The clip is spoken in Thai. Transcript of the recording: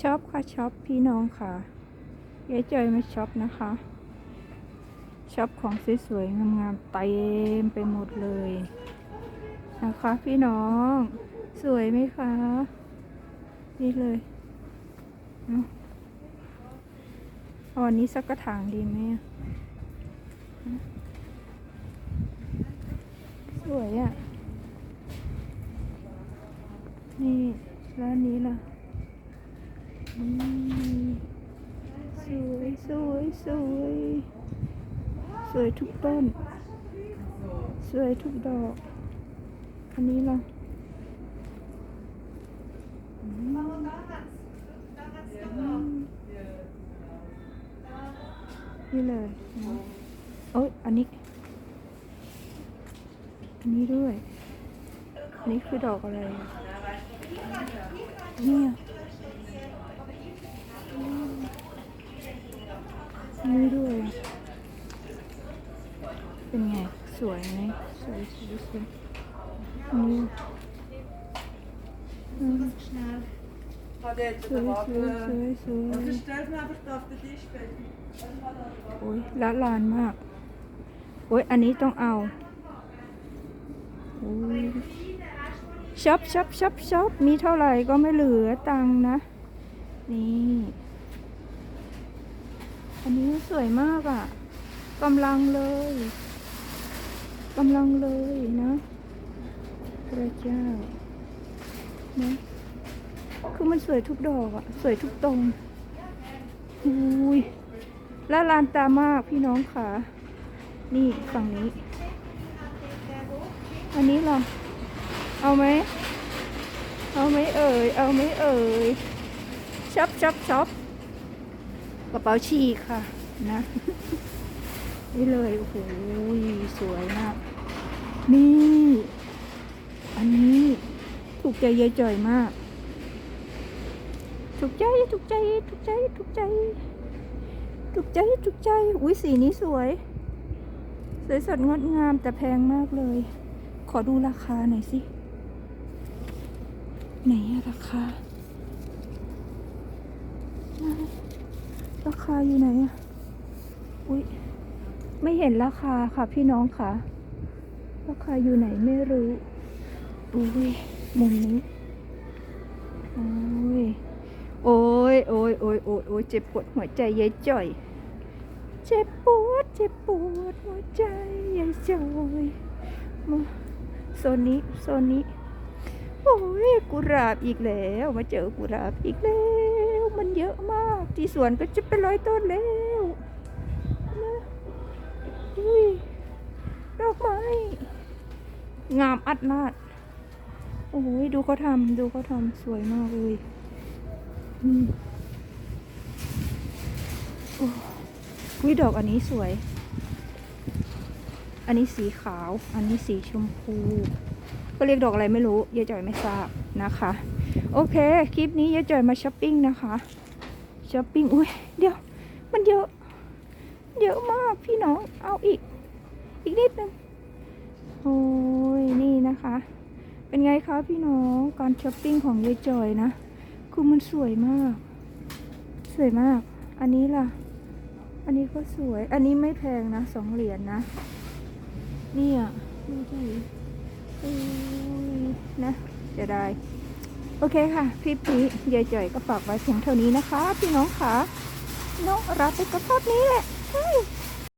ช็อปค่ะช็อปพี่น้องค่ะยายจอยมาช็อปนะคะช็อปของสวยๆงามๆเต็มไปหมดเลยนะคะพี่น้องสวยไหมคะนี่เลยอ่อนนี้สักกระถางดีไหมสวยอะ่ะ นี่ แล้วอันนี้ล่ะสวยสวยสวยสวยทุกต้น สวยทุกดอก อันนี้ล่ะอืมอืมนี่เลยโอ้ยอันนี้ อันนี้ด้วย อันนี้คือดอกอะไร นี่นี่ด้วย เป็นไง สวยไหมสวยสวยสวยนี่สวยสวยสวยสวยโอ้ยละลานมาก โอ้ยอันนี้ต้องเอาโอ้ย ช็อปช็อปช็อปช็อปมีเท่าไหร่ก็ไม่เหลือตังนะ นี่ อันนี้สวยมากอะ่ะกำลังเลยกำลังเลยนะพระเจ้านะคือมันสวยทุกดอกอะ่ะ สวยทุกตรงอุ้ยละลานตามากพี่น้องค่ะ นี่ฝั่งนี้ อันนี้ล่ะ เอาไหม เอาไหมเอ่ย เอาไหมเอ่ยช็อปช็อปช็อปกระเป๋าฉีกค่ะ นะ นี่เลย โอ้โห สวยมาก นี่ อันนี้ถูกใจยายจ่อยมาก ถูกใจ ถูกใจ ถูกใจ ถูกใจ ถูกใจ ถูกใจ อุ้ยสีนี้สวย สวยสดงดงามแต่แพงมากเลย ขอดูราคาหน่อยสิ ไหนอะราคา ราคาอยู่ไหนอะอุ้ยไม่เห็นราคาค่ะพี่น้องค่ะ ราคาอยู่ไหนไม่รู้อุ้ยมุมนี้โอ้ยโอ้ยโอ้ยโอ้ยโอ้ยโอ้ยเจ็บปวดหัวใจยายจ่อย เจ็บปวดเจ็บปวดหัวใจยายจ่อยมาโซนนี้โซนนี้ โอ้ยกุหลาบอีกแล้ว มาเจอกุหลาบอีกแล้ว มันเยอะมาก ที่สวนก็จะเป็นร้อยต้นแล้วนะอุ้ยดอกไม้งามอัดนาดโอ้ยดูเขาทำดูเขาทำสวยมากเลยอืมโอ้วิดอกอันนี้สวย อันนี้สีขาว อันนี้สีชมพู ก็เรียกดอกอะไรไม่รู้ยายจ่อยไม่ทราบนะคะ โอเค คลิปนี้ยายจ่อยมาช้อปปิ้งนะคะช้อปปิ้งอุ้ยเดี๋ยว มันเยอะ เยอะมากพี่น้องเอาอีก อีกนิดนึงโอ้ยนี่นะคะ เป็นไงคะพี่น้องการช้อปปิ้งของยายจ่อยนะ คือมันสวยมาก สวยมาก อันนี้ล่ะ อันนี้ก็สวย อันนี้ไม่แพงนะสองเหรียญนนะ เนี่ยดูดิ นะจะได้ โอเคค่ะคลิปนี้ยายจ่อยก็ฝากไว้เพียงเท่านี้นะคะ พี่น้องค่ะน้องรับไปก็ภาพนี้แหละ